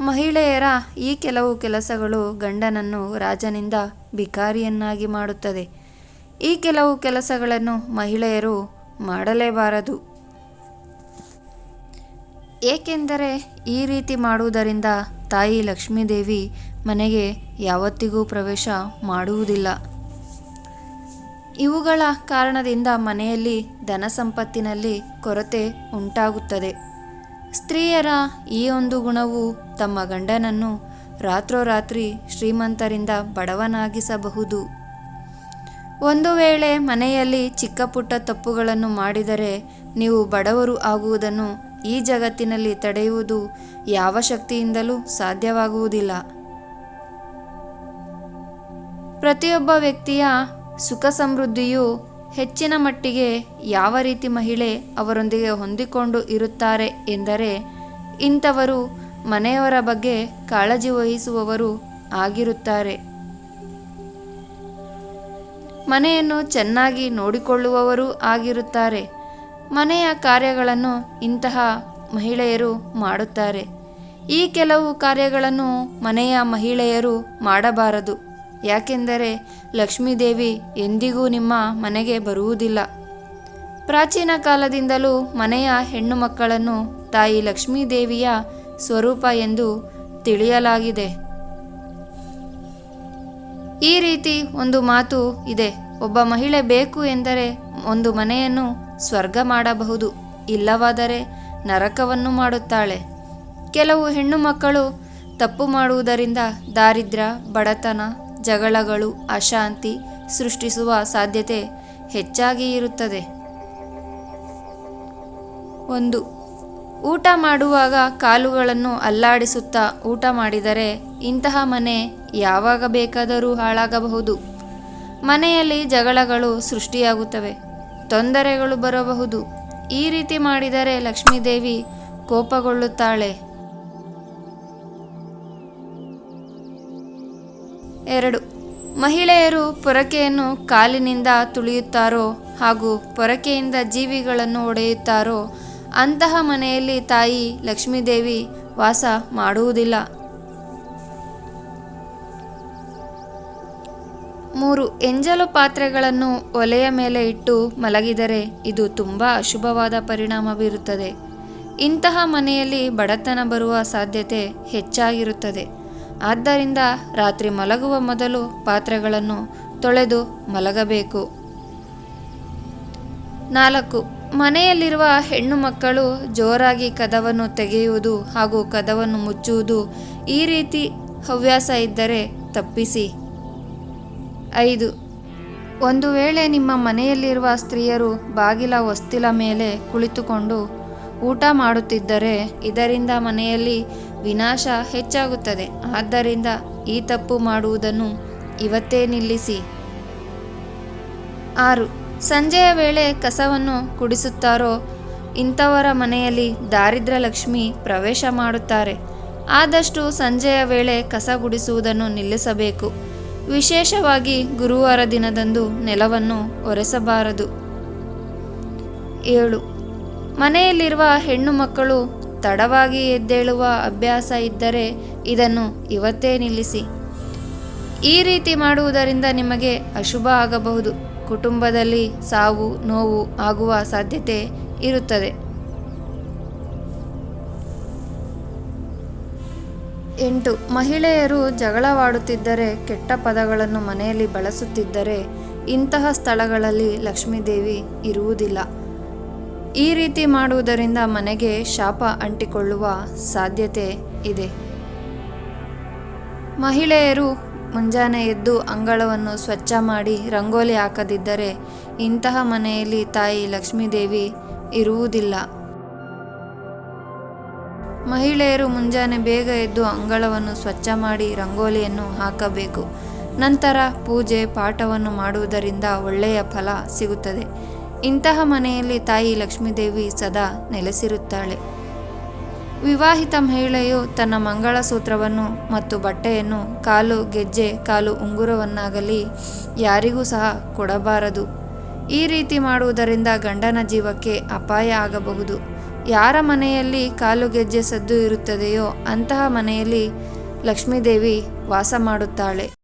ಮಹಿಳೆಯರ ಈ ಕೆಲವು ಕೆಲಸಗಳು ಗಂಡನನ್ನು ರಾಜನಿಂದ ಭಿಕಾರಿಯನ್ನಾಗಿ ಮಾಡುತ್ತದೆ. ಈ ಕೆಲವು ಕೆಲಸಗಳನ್ನು ಮಹಿಳೆಯರು ಮಾಡಲೇಬಾರದು. ಏಕೆಂದರೆ ಈ ರೀತಿ ಮಾಡುವುದರಿಂದ ತಾಯಿ ಲಕ್ಷ್ಮೀದೇವಿ ಮನೆಗೆ ಯಾವತ್ತಿಗೂ ಪ್ರವೇಶ ಮಾಡುವುದಿಲ್ಲ. ಇವುಗಳ ಕಾರಣದಿಂದ ಮನೆಯಲ್ಲಿ ಧನ ಸಂಪತ್ತಿನಲ್ಲಿ ಕೊರತೆ ಉಂಟಾಗುತ್ತದೆ. ಸ್ತ್ರೀಯರ ಈ ಒಂದು ಗುಣವು ತಮ್ಮ ಗಂಡನನ್ನು ರಾತ್ರೋರಾತ್ರಿ ಶ್ರೀಮಂತರಿಂದ ಬಡವನಾಗಿಸಬಹುದು. ಒಂದು ವೇಳೆ ಮನೆಯಲ್ಲಿ ಚಿಕ್ಕ ಪುಟ್ಟ ತಪ್ಪುಗಳನ್ನು ಮಾಡಿದರೆ ನೀವು ಬಡವರು ಆಗುವುದನ್ನು ಈ ಜಗತ್ತಿನಲ್ಲಿ ತಡೆಯುವುದು ಯಾವ ಶಕ್ತಿಯಿಂದಲೂ ಸಾಧ್ಯವಾಗುವುದಿಲ್ಲ. ಪ್ರತಿಯೊಬ್ಬ ವ್ಯಕ್ತಿಯ ಸುಖ ಸಮೃದ್ಧಿಯು ಹೆಚ್ಚಿನ ಮಟ್ಟಿಗೆ ಯಾವ ರೀತಿ ಮಹಿಳೆ ಅವರೊಂದಿಗೆ ಹೊಂದಿಕೊಂಡು ಇರುತ್ತಾರೆ ಎಂದರೆ, ಇಂಥವರು ಮನೆಯವರ ಬಗ್ಗೆ ಕಾಳಜಿ ವಹಿಸುವವರು ಆಗಿರುತ್ತಾರೆ. ಮನೆಯನ್ನು ಚೆನ್ನಾಗಿ ನೋಡಿಕೊಳ್ಳುವವರು ಆಗಿರುತ್ತಾರೆ. ಮನೆಯ ಕಾರ್ಯಗಳನ್ನು ಇಂತಹ ಮಹಿಳೆಯರು ಮಾಡುತ್ತಾರೆ. ಈ ಕೆಲವು ಕಾರ್ಯಗಳನ್ನು ಮನೆಯ ಮಹಿಳೆಯರು ಮಾಡಬಾರದು. ಯಾಕೆಂದರೆ ಲಕ್ಷ್ಮೀದೇವಿ ಎಂದಿಗೂ ನಿಮ್ಮ ಮನೆಗೆ ಬರುವುದಿಲ್ಲ. ಪ್ರಾಚೀನ ಕಾಲದಿಂದಲೂ ಮನೆಯ ಹೆಣ್ಣು ಮಕ್ಕಳನ್ನು ತಾಯಿ ಲಕ್ಷ್ಮೀದೇವಿಯ ಸ್ವರೂಪ ಎಂದು ತಿಳಿಯಲಾಗಿದೆ. ಈ ರೀತಿ ಒಂದು ಮಾತು ಇದೆ. ಒಬ್ಬ ಮಹಿಳೆ ಬೇಕು ಎಂದರೆ ಒಂದು ಮನೆಯನ್ನು ಸ್ವರ್ಗ ಮಾಡಬಹುದು, ಇಲ್ಲವಾದರೆ ನರಕವನ್ನು ಮಾಡುತ್ತಾಳೆ. ಕೆಲವು ಹೆಣ್ಣು ಮಕ್ಕಳು ತಪ್ಪು ಮಾಡುವುದರಿಂದ ದಾರಿದ್ರ್ಯ ಬಡತನ ಜಗಳಗಳು, ಅಶಾಂತಿ ಸೃಷ್ಟಿಸುವ ಸಾಧ್ಯತೆ ಹೆಚ್ಚಾಗಿ ಇರುತ್ತದೆ. ಒಂದು, ಊಟ ಮಾಡುವಾಗ ಕಾಲುಗಳನ್ನು ಅಲ್ಲಾಡಿಸುತ್ತಾ ಊಟ ಮಾಡಿದರೆ ಇಂತಹ ಮನೆ ಯಾವಾಗ ಬೇಕಾದರೂ ಹಾಳಾಗಬಹುದು. ಮನೆಯಲ್ಲಿ ಜಗಳಗಳು ಸೃಷ್ಟಿಯಾಗುತ್ತವೆ, ತೊಂದರೆಗಳು ಬರಬಹುದು. ಈ ರೀತಿ ಮಾಡಿದರೆ ಲಕ್ಷ್ಮೀದೇವಿ ಕೋಪಗೊಳ್ಳುತ್ತಾಳೆ. ಎರಡು. ಮಹಿಳೆಯರು ಪೊರಕೆಯನ್ನು ಕಾಲಿನಿಂದ ತುಳಿಯುತ್ತಾರೋ ಹಾಗೂ ಪೊರಕೆಯಿಂದ ಜೀವಿಗಳನ್ನು ಒಡೆಯುತ್ತಾರೋ, ಅಂತಹ ಮನೆಯಲ್ಲಿ ತಾಯಿ ಲಕ್ಷ್ಮೀದೇವಿ ವಾಸ ಮಾಡುವುದಿಲ್ಲ. ಮೂರು. ಎಂಜಲು ಪಾತ್ರೆಗಳನ್ನು ಒಲೆಯ ಮೇಲೆ ಇಟ್ಟು ಮಲಗಿದರೆ ಇದು ತುಂಬ ಅಶುಭವಾದ ಪರಿಣಾಮ ಬೀರುತ್ತದೆ ಇಂತಹ ಮನೆಯಲ್ಲಿ ಬಡತನ ಬರುವ ಸಾಧ್ಯತೆ ಹೆಚ್ಚಾಗಿರುತ್ತದೆ. ಆದ್ದರಿಂದ ರಾತ್ರಿ ಮಲಗುವ ಮೊದಲು ಪಾತ್ರೆಗಳನ್ನು ತೊಳೆದು ಮಲಗಬೇಕು. ನಾಲ್ಕು, ಮನೆಯಲ್ಲಿರುವ ಹೆಣ್ಣು ಮಕ್ಕಳು ಜೋರಾಗಿ ಕದವನ್ನು ತೆಗೆಯುವುದು ಹಾಗೂ ಕದವನ್ನು ಮುಚ್ಚುವುದು ಈ ರೀತಿ ಹವ್ಯಾಸ ಇದ್ದರೆ ತಪ್ಪಿಸಿ. ಐದು, ಒಂದು ವೇಳೆ ನಿಮ್ಮ ಮನೆಯಲ್ಲಿರುವ ಸ್ತ್ರೀಯರು ಬಾಗಿಲ ಹೊಸ್ತಿಲ ಮೇಲೆ ಕುಳಿತುಕೊಂಡು ಊಟ ಮಾಡುತ್ತಿದ್ದರೆ ಇದರಿಂದ ಮನೆಯಲ್ಲಿ ವಿನಾಶ ಹೆಚ್ಚಾಗುತ್ತದೆ. ಆದ್ದರಿಂದ ಈ ತಪ್ಪು ಮಾಡುವುದನ್ನು ಇವತ್ತೇ ನಿಲ್ಲಿಸಿ. ಆರು. ಸಂಜೆಯ ವೇಳೆ ಕಸವನ್ನು ಕುಡಿಸುತ್ತಾರೋ? ಇಂಥವರ ಮನೆಯಲ್ಲಿ ದಾರಿದ್ರ್ಯ ಲಕ್ಷ್ಮಿ ಪ್ರವೇಶ ಮಾಡುತ್ತಾರೆ. ಆದಷ್ಟು ಸಂಜೆಯ ವೇಳೆ ಕಸ ಗುಡಿಸುವುದನ್ನು ನಿಲ್ಲಿಸಬೇಕು. ವಿಶೇಷವಾಗಿ ಗುರುವಾರ ದಿನದಂದು ನೆಲವನ್ನು ಒರೆಸಬಾರದು. ಏಳು. ಮನೆಯಲ್ಲಿರುವ ಹೆಣ್ಣು ಮಕ್ಕಳು ತಡವಾಗಿ ಎದ್ದೇಳುವ ಅಭ್ಯಾಸ ಇದ್ದರೆ ಇದನ್ನು ಇವತ್ತೇ ನಿಲ್ಲಿಸಿ. ಈ ರೀತಿ ಮಾಡುವುದರಿಂದ ನಿಮಗೆ ಅಶುಭ ಆಗಬಹುದು. ಕುಟುಂಬದಲ್ಲಿ ಸಾವು, ನೋವು ಆಗುವ ಸಾಧ್ಯತೆ ಇರುತ್ತದೆ. ಎಂಟು. ಮಹಿಳೆಯರು ಜಗಳವಾಡುತ್ತಿದ್ದರೆ ಕೆಟ್ಟ ಪದಗಳನ್ನು ಮನೆಯಲ್ಲಿ ಬಳಸುತ್ತಿದ್ದರೆ ಇಂತಹ ಸ್ಥಳಗಳಲ್ಲಿ ಲಕ್ಷ್ಮೀದೇವಿ ಇರುವುದಿಲ್ಲ. ಈ ರೀತಿ ಮಾಡುವುದರಿಂದ ಮನೆಗೆ ಶಾಪ ಅಂಟಿಕೊಳ್ಳುವ ಸಾಧ್ಯತೆ ಇದೆ. ಮಹಿಳೆಯರು ಮುಂಜಾನೆ ಎದ್ದು ಅಂಗಳವನ್ನು ಸ್ವಚ್ಛ ಮಾಡಿ ರಂಗೋಲಿ ಹಾಕದಿದ್ದರೆ ಇಂತಹ ಮನೆಯಲ್ಲಿ ತಾಯಿ ಲಕ್ಷ್ಮೀದೇವಿ ಇರುವುದಿಲ್ಲ. ಮಹಿಳೆಯರು ಮುಂಜಾನೆ ಬೇಗ ಎದ್ದು ಅಂಗಳವನ್ನು ಸ್ವಚ್ಛ ಮಾಡಿ ರಂಗೋಲಿಯನ್ನು ಹಾಕಬೇಕು. ನಂತರ ಪೂಜೆ, ಪಾಠವನ್ನು ಮಾಡುವುದರಿಂದ ಒಳ್ಳೆಯ ಫಲ ಸಿಗುತ್ತದೆ. ಇಂತಹ ಮನೆಯಲ್ಲಿ ತಾಯಿ ಲಕ್ಷ್ಮೀದೇವಿ ಸದಾ ನೆಲೆಸಿರುತ್ತಾಳೆ. ವಿವಾಹಿತ ಮಹಿಳೆಯು ತನ್ನ ಮಂಗಳಸೂತ್ರವನ್ನು ಮತ್ತು ಬಟ್ಟೆಯನ್ನು ಕಾಲು ಗೆಜ್ಜೆ, ಕಾಲು ಉಂಗುರವನ್ನಾಗಲಿ ಯಾರಿಗೂ ಸಹ ಕೊಡಬಾರದು. ಈ ರೀತಿ ಮಾಡುವುದರಿಂದ ಗಂಡನ ಜೀವಕ್ಕೆ ಅಪಾಯ ಆಗಬಹುದು. ಯಾರ ಮನೆಯಲ್ಲಿ ಕಾಲು ಗೆಜ್ಜೆ ಸದ್ದು ಇರುತ್ತದೆಯೋ ಅಂತಹ ಮನೆಯಲ್ಲಿ ಲಕ್ಷ್ಮೀದೇವಿ ವಾಸ ಮಾಡುತ್ತಾಳೆ.